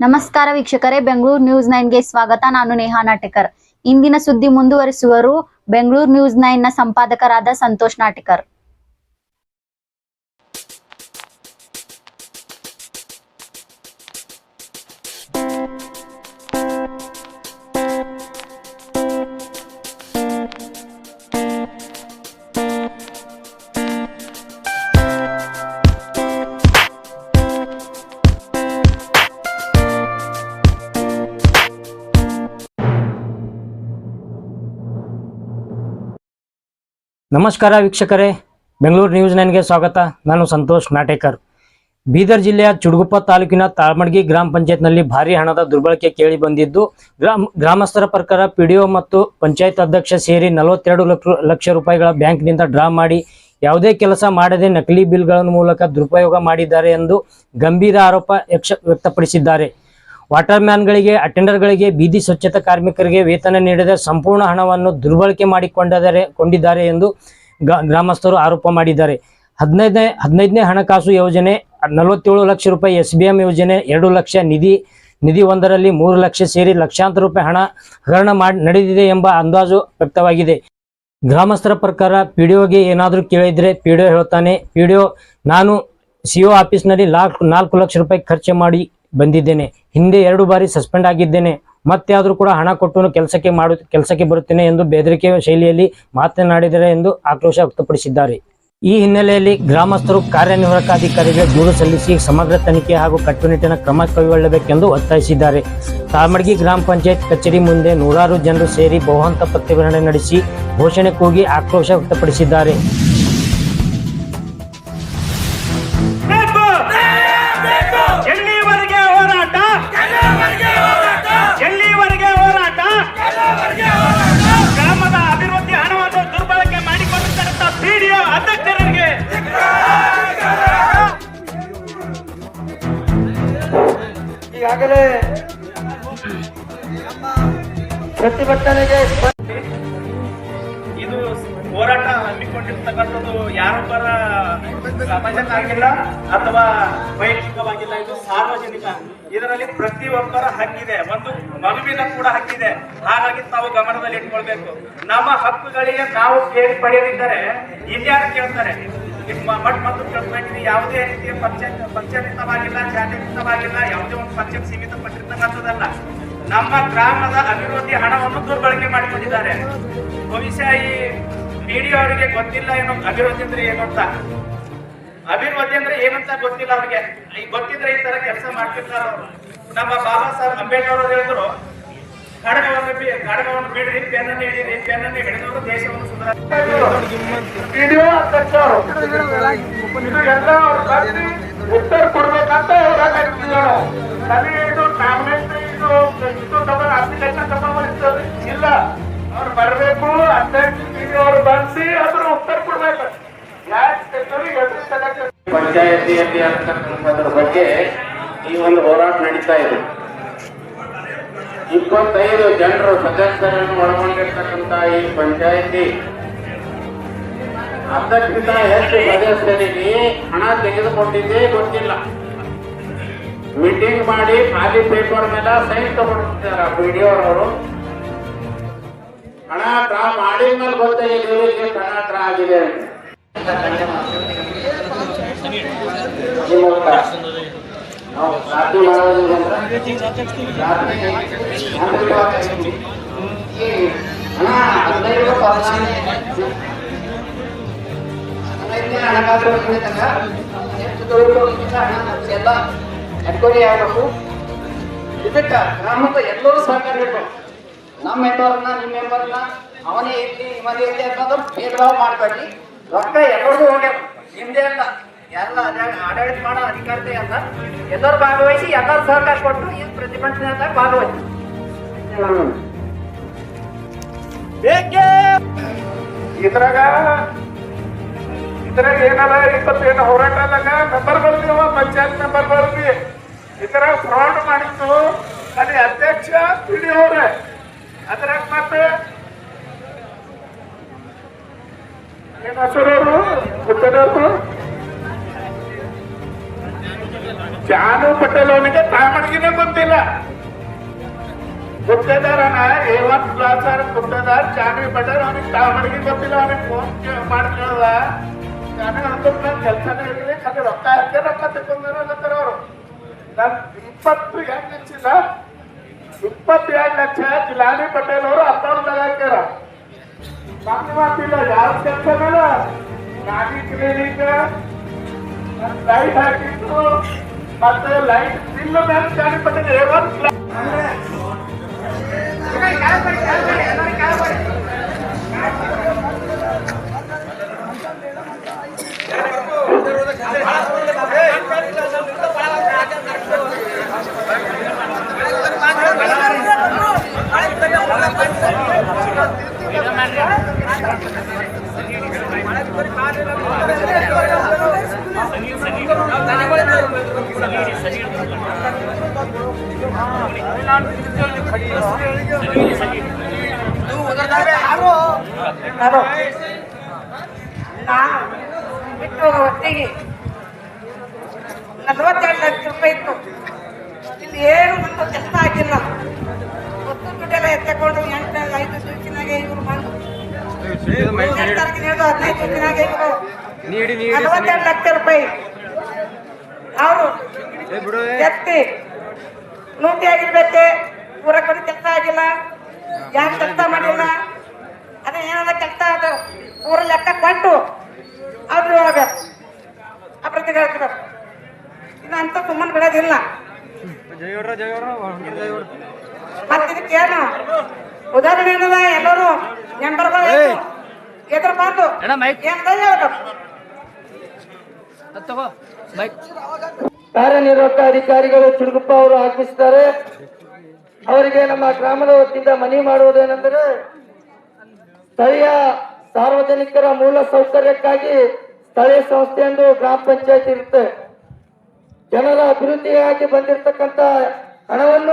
ನಮಸ್ಕಾರ ವೀಕ್ಷಕರೇ, ಬೆಂಗಳೂರು ನ್ಯೂಸ್ ನೈನ್ಗೆ ಸ್ವಾಗತ. ನಾನು ನೇಹಾ ನಾಟಕರ್. ಇಂದಿನ ಸುದ್ದಿ ಮುಂದುವರಿಸುವರು ಬೆಂಗಳೂರು ನ್ಯೂಸ್ ನೈನ್ನ ಸಂಪಾದಕರಾದ ಸಂತೋಷ್ ನಾಟಕರ್. ನಮಸ್ಕಾರ ವೀಕ್ಷಕರೇ. ಬೆಂಗಳೂರು ನ್ಯೂಸ್ ನೈನ್ಗೆ ಸ್ವಾಗತ. ನಾನು ಸಂತೋಷ್ ನಾಟೇಕರ್. ಬೀದರ್ ಜಿಲ್ಲೆಯ ಚುಡುಗುಪ್ಪ ತಾಲೂಕಿನ ತಾಳ್ಮಡ್ಗಿ ಗ್ರಾಮ ಪಂಚಾಯತ್ನಲ್ಲಿ ಭಾರಿ ಹಣದ ದುರ್ಬಳಕೆ ಕೇಳಿ ಬಂದಿದ್ದು, ಗ್ರಾಮ, ಗ್ರಾಮಸ್ಥರ ಪ್ರಕಾರ ಪಿಡಿಒ ಮತ್ತು ಪಂಚಾಯತ್ ಅಧ್ಯಕ್ಷ ಸೇರಿ ನಲವತ್ತೆರಡು ಲಕ್ಷ ರೂಪಾಯಿಗಳ ಬ್ಯಾಂಕ್ನಿಂದ ಡ್ರಾ ಮಾಡಿ ಯಾವುದೇ ಕೆಲಸ ಮಾಡದೆ ನಕಲಿ ಬಿಲ್ಗಳ ಮೂಲಕ ದುರುಪಯೋಗ ಮಾಡಿದ್ದಾರೆ ಎಂದು ಗಂಭೀರ ಆರೋಪ ವ್ಯಕ್ತಪಡಿಸಿದ್ದಾರೆ. ವಾಟರ್ ಮ್ಯಾನ್ಗಳಿಗೆ, ಅಟೆಂಡರ್ಗಳಿಗೆ, ಬೀದಿ ಸ್ವಚ್ಛತಾ ಕಾರ್ಮಿಕರಿಗೆ ವೇತನ ನೀಡದ ಸಂಪೂರ್ಣ ಹಣವನ್ನು ದುರ್ಬಳಕೆ ಮಾಡಿಕೊಂಡಿದ್ದಾರೆ ಕೊಂಡಿದ್ದಾರೆ ಎಂದು ಗ್ರಾಮಸ್ಥರು ಆರೋಪ ಮಾಡಿದ್ದಾರೆ. ಹದಿನೈದನೇ ಹದಿನೈದನೇ ಹಣಕಾಸು ಯೋಜನೆ, ನಲವತ್ತೇಳು ಲಕ್ಷ ರೂಪಾಯಿ ಎಸ್ ಬಿ ಎಂ ಯೋಜನೆ, ಎರಡು ಲಕ್ಷ ನಿಧಿ ನಿಧಿ ಒಂದರಲ್ಲಿ ಮೂರು ಲಕ್ಷ ಸೇರಿ ಲಕ್ಷಾಂತರ ರೂಪಾಯಿ ಹಣ ಹಗರಣ ಮಾಡಿ, ನಡೆದಿದೆ ಎಂಬ ಅಂದಾಜು ವ್ಯಕ್ತವಾಗಿದೆ. ಗ್ರಾಮಸ್ಥರ ಪ್ರಕಾರ ಪಿ ಡಿ ಒಗೆ ಏನಾದರೂ ಕೇಳಿದ್ರೆ ಪಿ ಡಿ ಒ ಹೇಳ್ತಾನೆ ಪಿ ಡಿ ಒ ನಾನು ಸಿ ಒ ಆಫೀಸ್ನಲ್ಲಿ ನಾಲ್ಕು ನಾಲ್ಕು ಲಕ್ಷ ರೂಪಾಯಿ ಖರ್ಚು ಮಾಡಿ ಬಂದಿದ್ದೇನೆ. ಹಿಂದೆ ಎರಡು ಬಾರಿ ಸಸ್ಪೆಂಡ್ ಆಗಿದ್ದೇನೆ. ಮತ್ತೆ ಆದರೂ ಕೂಡ ಹಣ ಕೊಟ್ಟು ಕೆಲಸಕ್ಕೆ ಮಾಡು, ಕೆಲಸಕ್ಕೆ ಬರುತ್ತೇನೆ ಎಂದು ಬೆದರಿಕೆ ಶೈಲಿಯಲ್ಲಿ ಮಾತನಾಡಿದರೆ ಎಂದು ಆಕ್ರೋಶ ವ್ಯಕ್ತಪಡಿಸಿದ್ದಾರೆ. ಈ ಹಿನ್ನೆಲೆಯಲ್ಲಿ ಗ್ರಾಮಸ್ಥರು ಕಾರ್ಯನಿರ್ವಾಹಕ ಅಧಿಕಾರಿಗೆ ದೂರು ಸಲ್ಲಿಸಿ ಸಮಗ್ರ ತನಿಖೆ ಹಾಗೂ ಕಟ್ಟುನಿಟ್ಟಿನ ಕ್ರಮ ಕೈಗೊಳ್ಳಬೇಕೆಂದು ಒತ್ತಾಯಿಸಿದ್ದಾರೆ. ತಾಳ್ಮಡ್ಗಿ ಗ್ರಾಮ ಪಂಚಾಯತ್ ಕಚೇರಿ ಮುಂದೆ ನೂರಾರು ಜನರು ಸೇರಿ ಬಹುಹಂತ ಪ್ರತಿಭಟನೆ ನಡೆಸಿ ಘೋಷಣೆ ಕೂಗಿ ಆಕ್ರೋಶ ವ್ಯಕ್ತಪಡಿಸಿದ್ದಾರೆ. ಈಗಾಗಲೇ ಪ್ರತಿಭಟನೆಗೆ ಇದು ಹೋರಾಟ ಹಮ್ಮಿಕೊಂಡಿರ್ತಕ್ಕಂಥದ್ದು ಯಾರೊಬ್ಬರ ಸಮಾಜಕ್ಕಾಗಿಲ್ಲ ಅಥವಾ ವೈಯಕ್ತಿಕವಾಗಿಲ್ಲ, ಇದು ಸಾರ್ವಜನಿಕ. ಇದರಲ್ಲಿ ಪ್ರತಿಯೊಬ್ಬರ ಹಕ್ಕಿದೆ. ಒಂದು ಮಗುವಿನ ಕೂಡ ಹಕ್ಕಿದೆ. ಹಾಗಾಗಿ ತಾವು ಗಮನದಲ್ಲಿ ಇಟ್ಕೊಳ್ಬೇಕು ನಮ್ಮ ಹಕ್ಕುಗಳಿಗೆ ನಾವು ಕೇಳಿ ಪಡೆಯದಿದ್ದರೆ ಇನ್ಯಾರು ಕೇಳ್ತಾರೆ? ನಿಮ್ಮ ಮಟ್ ಮತ್ತು ಕೇಳ್ಬೇಕಿದೆ ಯಾವುದೇ ರೀತಿಯ ಪಂಚಾಯತ್ ಪಂಚಾಯತವಾಗಿಲ್ಲ ಜಾತ್ಯತೀತವಾಗಿಲ್ಲ ಯಾವುದೇ ಒಂದು ಪಂಚಾಯತ್ ಸೀಮಿತ ಪಟ್ಟಿರ್ತಕ್ಕಂಥದ್ದಲ್ಲ ನಮ್ಮ ಗ್ರಾಮದ ಅಭಿವೃದ್ಧಿ ಹಣವನ್ನು ದುರ್ಬಳಕೆ ಮಾಡಿಕೊಂಡಿದ್ದಾರೆ. ಬಹುಶಃ ಈ ಮೀಡಿಯೋ ಅವರಿಗೆ ಗೊತ್ತಿಲ್ಲ ಏನು ಅಭಿವೃದ್ಧಿ ಅಂದ್ರೆ ಏನು ಅಂತ. ಅಭಿವೃದ್ಧಿ ಅಂದ್ರೆ ಏನಂತ ಗೊತ್ತಿಲ್ಲ ಅವ್ರಿಗೆ. ಗೊತ್ತಿದ್ರೆ ಈ ತರ ಕೆಲಸ ಮಾಡ್ತಿರ್ತಾರ ನಮ್ಮ ಬಾಬಾ ಸಾಹೇಬ್ ಅಂಬೇಡ್ಕರ್ ಅವರು ಹೇಳಿದ್ರು ಖಡ್ಗವನ್ನು ಬಿ ಖಡ್ಗವನ್ನು ಬಿಡ್ರಿ ಪೆನ್ನನ್ನು ಹಿಡೀರಿ ಪೆನ್ನನ್ನು ಹಿಡಿದವರು ದೇಶವನ್ನು ಸುಧಾರ ವಿಡಿಯೋ ಅಧ್ಯಕ್ಷರು ಉತ್ತರ ಕೊಡ್ಬೇಕಂತ ಇದು ನಾಮಿನೇಟ್ ಇದು ಇದು ತಗೊಂಡು ಅಪ್ಲಿಕೇಶನ್ ತಗೊಂಡು ಇಲ್ಲ ಅವ್ರು ಬರ್ಬೇಕು ಅಧ್ಯಕ್ಷ ಪಿಡಿಒ ಅವ್ರು ಬಂದಿಸಿ ಅದ್ರ ಉತ್ತರ ಕೊಡ್ಬೇಕು. ಪಂಚಾಯತಿಯಲ್ಲಿ ಅಂತಕ್ಕಂಥದ್ರ ಬಗ್ಗೆ ಈ ಒಂದು ಹೋರಾಟ ನಡೀತಾ ಇದೆ. ಇಪ್ಪತ್ತೈದು ಜನರು ಸದಸ್ಯರನ್ನು ಒಳಗೊಂಡಿರ್ತಕ್ಕಂಥ ಈ ಪಂಚಾಯಿತಿ ಅರ್ಧಕ್ಕಿಂತ ಹೆಚ್ಚು ಸದಸ್ಯರಿಗೆ ಹಣ ತೆಗೆದುಕೊಂಡಿದ್ದೇ ಗೊತ್ತಿಲ್ಲ. ಮೀಟಿಂಗ್ ಮಾಡಿ ಖಾಲಿ ಪೇಪರ್ ಮೇಲೆ ಸೈನ್ ತಗೊಂಡಿದ್ದಾರೆ ಅವರು ಹಣ ಡ್ರಾ ಮಾಡಿದ ಮೇಲೆ ಗೊತ್ತಾಗಿದೆ ಹಣ ಡ್ರಾ ಆಗಿದೆ ಅಂತ. ಈ ಮೂಲಕ ನಾವು ರಾತ್ರಿ ಮಾಡೋದು ಅಂದ್ರೆ ರಾತ್ರಿ ಯಾಂತ್ರಿಕವಾಗಿ ಈ ಹಣ ಹದಿನೈದು ಹದಿನಾರು ಹದಿನೈದನೇ ಹಣಕಾಸು ಯೋಜನೆ ತನಕ ಹೆಚ್ಚು ದುರುಪಯೋಗದಿಂದ ಹಣ ಎಲ್ಲ ಎನ್ಕ್ವೈರಿ ಆಗಬೇಕು ಇದಕ್ಕೆ ಗ್ರಾಮದ ಎಲ್ಲರೂ ಸಹಕಾರ ಬೇಕು ನಮ್ಮ ಮೆಂಬರ್ನ ನಿಮ್ಮ ಮೆಂಬರ್ನ ಅವನೇ ಇರ್ಲಿ ಇವನೇ ಇರ್ಲಿ ಅನ್ನೋದು ಭೇದ ಭಾವ ಮಾಡಬೇಡಿ ರೊಕ್ಕ ಎಲ್ಲರಿಗೂ ಹೋಗ್ಯಾವ ನಿಮ್ದೇ ಅಲ್ಲ ಎಲ್ಲ ಅದ- ಆಡಳಿತ ಮಾಡೋ ಅಧಿಕಾರತೆ ಅಲ್ಲ ಎಲ್ಲರೂ ಭಾಗವಹಿಸಿ ಎಲ್ಲರೂ ಸಹಕಾರ ಕೊಟ್ಟು ಈ ಪ್ರತಿಭಟನೆಯಾಗ ಭಾಗವಹಿಸಿ ಬೇಕೇ ಇದ್ರಾಗ ಇದ್ರಾಗ ಏನಲ್ಲ ಇಪ್ಪತ್ತೇನು ಹೋರಾಟ ಅದಾಗ ಮೆಂಬರ್ ಬರ್ತೀವ ಪಂಚಾಯತ್ ಮೆಂಬರ್ ಬರ್ತಿ ಇದ್ರಾಗ ಫ್ರಾಡ್ ಮಾಡಿದ್ದು ಅಲ್ಲಿ ಅಧ್ಯಕ್ಷ ಪಿಡಿ ಅವ್ರೆ ಅದ್ರಾಗ ಮತ್ತೆ ಏನ್ ಹೆಸರು ಜಾನು ಪಟೇಲ್ ಅವನಿಗೆ ತಾಮಣಿಗೆನೇ ಗೊತ್ತಿಲ್ಲ. ಗುತ್ತೇದಾರನ ಎ ಒನ್ ಕ್ಲಾಸ್ ಆರ್ ಗುತ್ತೇದಾರ್ ಜಾನ್ವಿ ಪಟೇಲ್ ಅವನಿಗೆ ತಾಮಡಿಗೆ ಗೊತ್ತಿಲ್ಲ. ಅವನಿಗೆ ಫೋನ್ ಮಾಡಿ ಕೇಳಲ್ಲ ನಾನು ಅಂದ್ರೆ ನನ್ ಕೆಲಸನೇ ಇರಲಿ. ಅದು ರೊಕ್ಕ ಹಾಕಿ ರೊಕ್ಕ ತಗೊಂಡಿರೋಲ್ಲತ್ತಾರ ಅವರು. ನನ್ ಇಪ್ಪತ್ತು ಲಕ್ಷ ಇಲ್ಲ ಇಪ್ಪತ್ತೆರಡು ಲಕ್ಷ ಜಿಲಾನಿ ಪಟೇಲ್ ಅವರು ಅಕೌಂಟ್ದಾಗ ಹಾಕ್ಯಾರ. ನನ್ನ ಮಾತಿಲ್ಲ ಯಾವ ಕೆಲಸ ಮೇಲೆ ನಾನಿ ಕ್ಲಿನಿಕ್. ಲೈಟ್ ಹಾಕಿದ್ರು. ಮತ್ತೆ ಲೈಟ್ ಬಿಲ್ ಮೇಲೆ ಜಾನಿ ಪಟೇಲ್ ಎ ಒನ್ ನಾನು ನಾನು ಬಿಟ್ಟು ಹೋಗೋ ಹೊತ್ತಿಗೆ ನಲವತ್ತೆರಡು ಲಕ್ಷ ರೂಪಾಯಿ ಇತ್ತು ಇಲ್ಲಿ ಏನು ಒಂದು ಕೆಲಸ ಆಗಿಲ್ಲ ಒತ್ತು ದುಡ್ಡೆಲ್ಲ ಎತ್ತಕೊಂಡು ಎಂಟು ಐದು ಸೂಚಿನಾಗೆ ಇವರು ಬಂದು ಎಂಟು ಹದಿನೈದು ದಿವಸಿನಾಗೆ ಇವರು ನಲವತ್ತೆರಡು ಲಕ್ಷ ರೂಪಾಯಿ ಅವರು ಎತ್ತಿ ಲೂಟಿ ಆಗಿರ್ಬೇಕೆ ಪೂರ ಕಡೆ ಕೆಲಸ ಆಗಿಲ್ಲ ಯಾರು ಕೆಲಸ ಮಾಡಿಲ್ಲ ಅದೇ ಏನಾದ ಕೆಲಸ ಅದು ಊರ ಲೆಕ್ಕ ಕೊಟ್ಟು ಅವ್ರು ಹೋಗ್ಬೇಕು ಆ ಪ್ರತಿಗೆ ಹಾಕಬೇಕು ಇದು ಅಂತ ಸುಮ್ಮನೆ ಬಿಡೋದಿಲ್ಲ. ಮತ್ತೆ ಇದಕ್ಕೇನು ಉದಾಹರಣೆ ಏನದ? ಎಲ್ಲರೂ ಮೆಂಬರ್ಗಳು ಎದುರು ಬಂದು ಏನದ ಹೇಳ್ಬೇಕು? ಕಾರ್ಯನಿರ್ವಾಹಕ ಅಧಿಕಾರಿಗಳು ಚುರುಗುಪ್ಪ ಅವರು ಆಗಮಿಸಿದ್ದಾರೆ ಅವರಿಗೆ ನಮ್ಮ ಗ್ರಾಮದ ವತಿಯಿಂದ ಮನವಿ ಮಾಡುವುದೇನೆಂದರೆ ಸ್ಥಳೀಯ ಸಾರ್ವಜನಿಕರ ಮೂಲ ಸೌಕರ್ಯಕ್ಕಾಗಿ ಸ್ಥಳೀಯ ಸಂಸ್ಥೆ ಎಂದು ಗ್ರಾಮ ಪಂಚಾಯತ್ ಇರುತ್ತೆ. ಜನರ ಅಭಿವೃದ್ಧಿಯಾಗಿ ಬಂದಿರತಕ್ಕಂತ ಹಣವನ್ನು